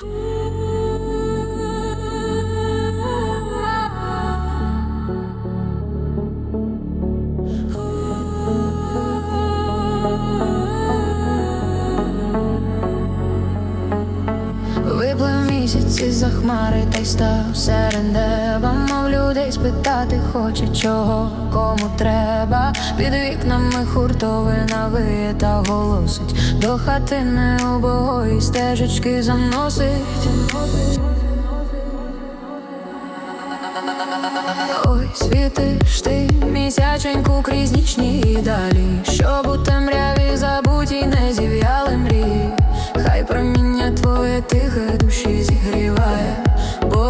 Виплив місяці за хмари та й став серед неба. Мов людей спитати хоче, чого кому треба. Під вікнами хуртовина виє та голосить. До хатини убогої стежечки заносить. Ой, світиш ти місяченьку крізь нічні далі, щоб у темряві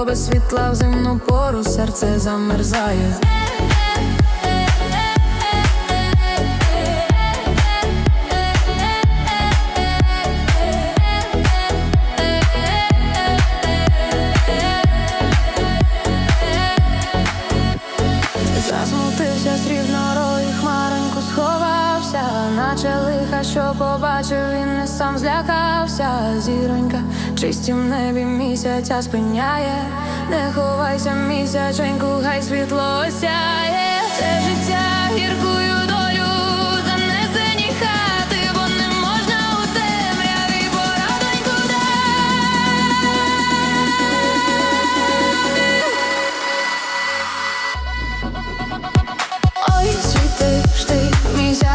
без світла в зимну пору серце замерзає. Хмаринку сховався, наче лиха, що побачив, він не сам злякався. Зіронька, чисті в небі місяця спиняє, не ховайся, місяченьку, хай світло осяє.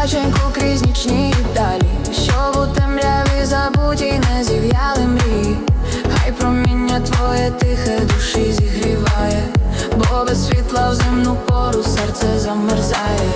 Місяченьку крізь нічні далі, щоб у темряві забуті не зів'яли мрії. Хай проміння твоє тихе душі зігріває, бо без світла в земну пору серце замерзає.